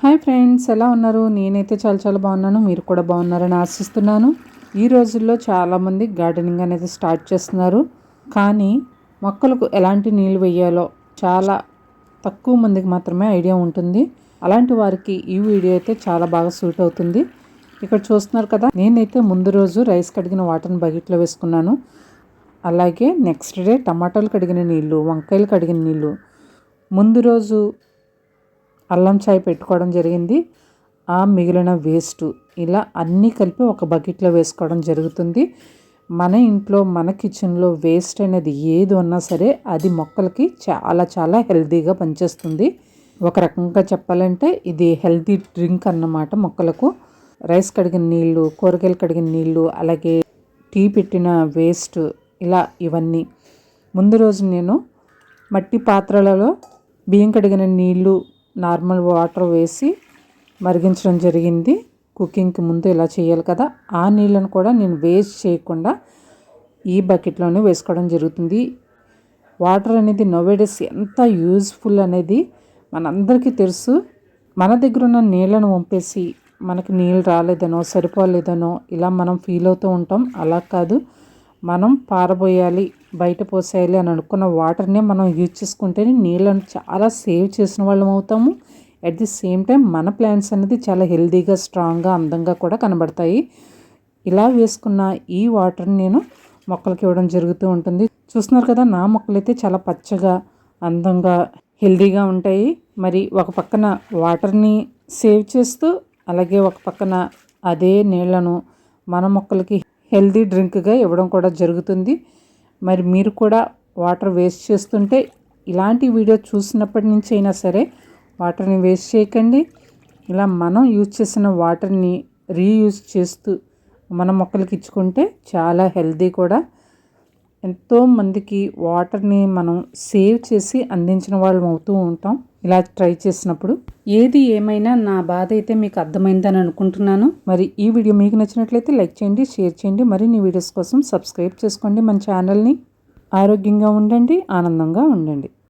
Hi friends ఎలా ఉన్నారు? నేనైతే చాలా చాలా బాగున్నాను. మీరు కూడా బాగున్నారని ఆశిస్తున్నాను. ఈ రోజుల్లో చాలామంది గార్డెనింగ్ అనేది స్టార్ట్ చేస్తున్నారు. కానీ మొక్కలకు ఎలాంటి నీళ్ళు వేయాలో చాలా తక్కువ మందికి మాత్రమే ఐడియా ఉంటుంది. అలాంటి వారికి ఈ వీడియో అయితే చాలా బాగా సూట్ అవుతుంది. ఇక్కడ చూస్తున్నారు కదా నేనైతే ముందు రోజు రైస్ కడిగిన వాటర్ని బకెట్లో వేసుకున్నాను. అలాగే నెక్స్ట్ డే టమాటాలు కడిగిన నీళ్ళు వంకాయలు కడిగిన నీళ్ళు. ముందు రోజు అల్లం చాయ్ పెట్టుకోవడం జరిగింది. ఆ మిగిలిన వేస్ట్ ఇలా అన్నీ కలిపి ఒక బకెట్లో వేసుకోవడం జరుగుతుంది. మన ఇంట్లో మన కిచెన్లో వేస్ట్ అనేది ఏది ఉన్నా సరే అది మొక్కలకి చాలా చాలా హెల్తీగా పనిచేస్తుంది. ఒక రకంగా చెప్పాలంటే ఇది హెల్తీ డ్రింక్ అన్నమాట మొక్కలకు. రైస్ కడిగిన నీళ్ళు కూరగాయలు కడిగిన నీళ్ళు అలాగే టీ పెట్టిన వేస్ట్ ఇలా ఇవన్నీ. ముందు రోజు నేను మట్టి పాత్రలలో బియ్యం కడిగిన నీళ్ళు నార్మల్ వాటర్ వేసి మరిగించడం జరిగింది. కుకింగ్కి ముందు ఇలా చేయాలి కదా. ఆ నీళ్ళను కూడా నేను వేస్ట్ చేయకుండా ఈ బకెట్లోనే వేసుకోవడం జరుగుతుంది. వాటర్ అనేది నోవేడేస్ ఎంత యూజ్ఫుల్ అనేది మనందరికీ తెలుసు. మన దగ్గర ఉన్న నీళ్ళను వంపేసి మనకి నీళ్ళు రాలేదనో సరిపోలేదనో ఇలా మనం ఫీల్ అవుతూ ఉంటాం. అలా కాదు. మనం పారబోయాలి. బయట పోసేయాలి అని అనుకున్న వాటర్నే మనం యూజ్ చేసుకుంటేనే నీళ్ళను చాలా సేవ్ చేసిన వాళ్ళం అవుతాము. అట్ ది సేమ్ టైం మన ప్లాంట్స్ అనేది చాలా హెల్దీగా స్ట్రాంగ్గా అందంగా కూడా కనబడతాయి. ఇలా వేసుకున్న ఈ వాటర్ని నేను మొక్కలకి ఇవ్వడం జరుగుతూ ఉంటుంది. చూస్తున్నారు కదా నా మొక్కలు అయితే చాలా పచ్చగా అందంగా హెల్దీగా ఉంటాయి. మరి ఒక పక్కన వాటర్ని సేవ్ చేస్తూ అలాగే ఒక పక్కన అదే నీళ్ళను మన మొక్కలకి హెల్దీ డ్రింక్గా ఇవ్వడం కూడా జరుగుతుంది. మరి మీరు కూడా వాటర్ వేస్ట్ చేస్తుంటే ఇలాంటి వీడియో చూసినప్పటి నుంచి అయినా సరే వాటర్ని వేస్ట్ చేయకండి. ఇలా మనం యూజ్ చేసిన వాటర్ని రీయూజ్ చేస్తూ మన మొక్కలకి ఇచ్చుకుంటే చాలా హెల్దీ కూడా. ఎంతో మందికి వాటర్ని మనం సేవ్ చేసి అందించిన వాళ్ళం అవుతూ ఉంటాం. ఇలా ట్రై చేసినప్పుడు ఏది ఏమైనా నా బాధ అయితే మీకు అర్థమైందని అనుకుంటున్నాను. మరి ఈ వీడియో మీకు నచ్చినట్లయితే లైక్ చేయండి షేర్ చేయండి మరిన్ని వీడియోస్ కోసం సబ్స్క్రైబ్ చేసుకోండి మన ఛానల్ని. ఆరోగ్యంగా ఉండండి ఆనందంగా ఉండండి.